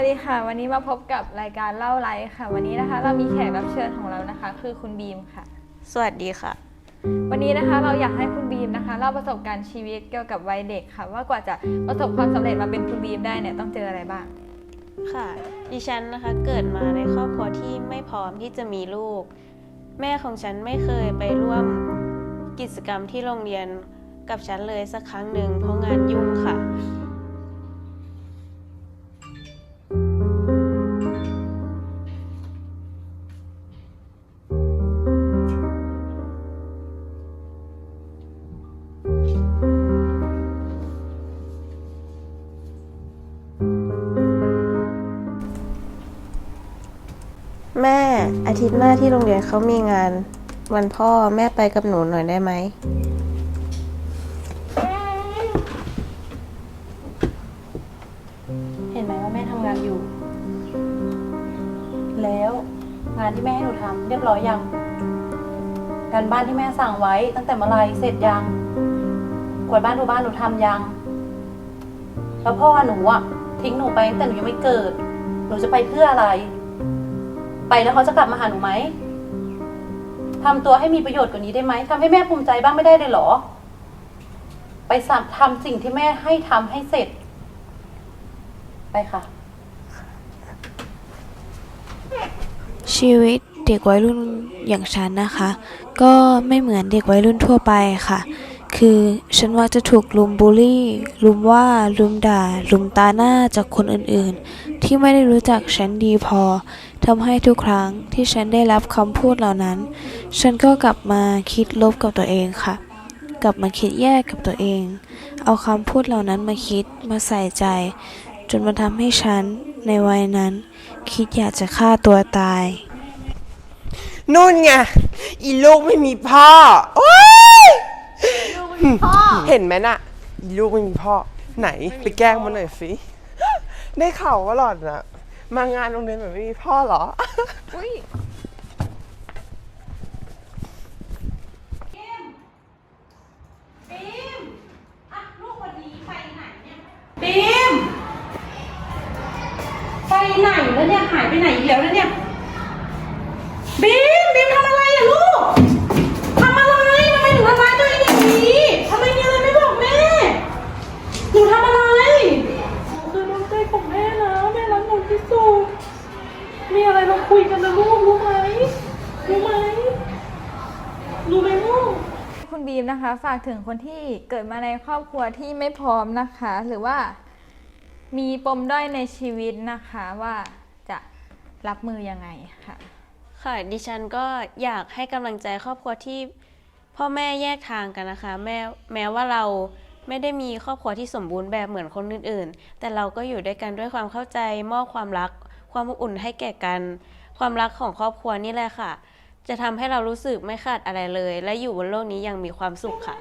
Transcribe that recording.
วัสดีค่ะ วันนี้มาพบกับรายการเล่าไลฟ์ค่ะ วันนี้นะคะ เรามีแขกรับเชิญของเรานะคะ คือคุณบีมค่ะ สวัสดีค่ะ วันนี้นะคะเราอยากให้คุณบีมนะคะเล่าประสบการณ์ชีวิตเกี่ยวกับวัยเด็กค่ะ ว่ากว่าจะประสบความสำเร็จมาเป็นคุณบีมได้เนี่ยต้องเจออะไรบ้าง ค่ะ ดิฉันนะคะเกิดมาในครอบครัวที่ไม่พร้อมที่จะมีลูก แม่ของฉันไม่เคยไปร่วมกิจกรรมที่โรงเรียนกับฉันเลยสักครั้งหนึ่งเพราะงานยุ่งค่ะ แม่อาทิตย์หน้าที่โรงเรียนเขามีงาน วันพ่อแม่ไปกับหนูหน่อยได้ไหม เห็นไหมว่าแม่ทำงานอยู่ แล้วงานที่แม่ให้หนูทำเรียบร้อยยัง การบ้านที่แม่สั่งไว้ตั้งแต่เมื่อไหรเสร็จยัง กวาดบ้านถูบ้านหนูทำยัง แล้วพ่อหนูอะทิ้งหนูไปตั้งแต่หนูยังไม่เกิด หนูจะไปเพื่ออะไร ไปแล้วเขาจะกลับมาหาหนูไหมทำตัวให้มีประโยชน์กว่านี้ได้ไหมทำให้แม่ภูมิใจบ้างไม่ได้เลยเหรอ ไปสัมทำสิ่งที่แม่ให้ทำให้เสร็จ ไปค่ะ ชีวิตเด็กวัยรุ่นอย่างฉันนะคะ ก็ไม่เหมือนเด็กวัยรุ่นทั่วไปค่ะ คือ ฉันว่าจะถูกลุมบูลลี่ ลุมว่า ลุมด่า ลุมตาหน้าจากคนอื่นๆ ที่ไม่ได้รู้จักฉันดีพอทำให้ทุกครั้งที่ฉันได้รับคำพูดเหล่านั้น ฉันก็กลับมาคิดลบกับตัวเองค่ะ กลับมาคิดแย่กับตัวเอง เอาคำพูดเหล่านั้นมาคิดมาใส่ใจ จนมาทำให้ฉันในวัยนั้น คิดอยากจะฆ่าตัวตาย นู่นไงอีลูกไม่มีพ่อโอ๊ย เห็นไหมน่ะอีลูกไม่มีพ่อ ไหนไปแกล้งมันหน่อยสิได้ข่าวว่าหล่อนอะมางานโรงเรียนแบบไม่มีพ่อเหรอบีมไปไหนแล้วเนี่ย หายไปไหนอีกแล้วแล้วเนี่ยบีม มีอะไรเราคุยกันนะลูกรู้ไหมรู้ไหมรู้ไหมลูกคุณบีมนะคะ ฝากถึงคนที่เกิดมาในครอบครัวที่ไม่พร้อมนะคะ หรือว่ามีปมด้อยในชีวิตนะคะว่าจะรับมือยังไงค่ะ ค่ะดิฉันก็อยากให้กำลังใจครอบครัวที่พ่อแม่แยกทางกันนะคะแม้แม้ว่าเราไม่ได้มีครอบครัวที่สมบูรณ์แบบเหมือนคนอื่นๆ แต่เราก็อยู่ด้วยกันด้วยความเข้าใจมอบความรัก ความอบอุ่นให้แก่กัน ความรักของครอบครัวนี่แหละค่ะ จะทำให้เรารู้สึกไม่ขาดอะไรเลย และอยู่บนโลกนี้อยังมีความสุขค่ะ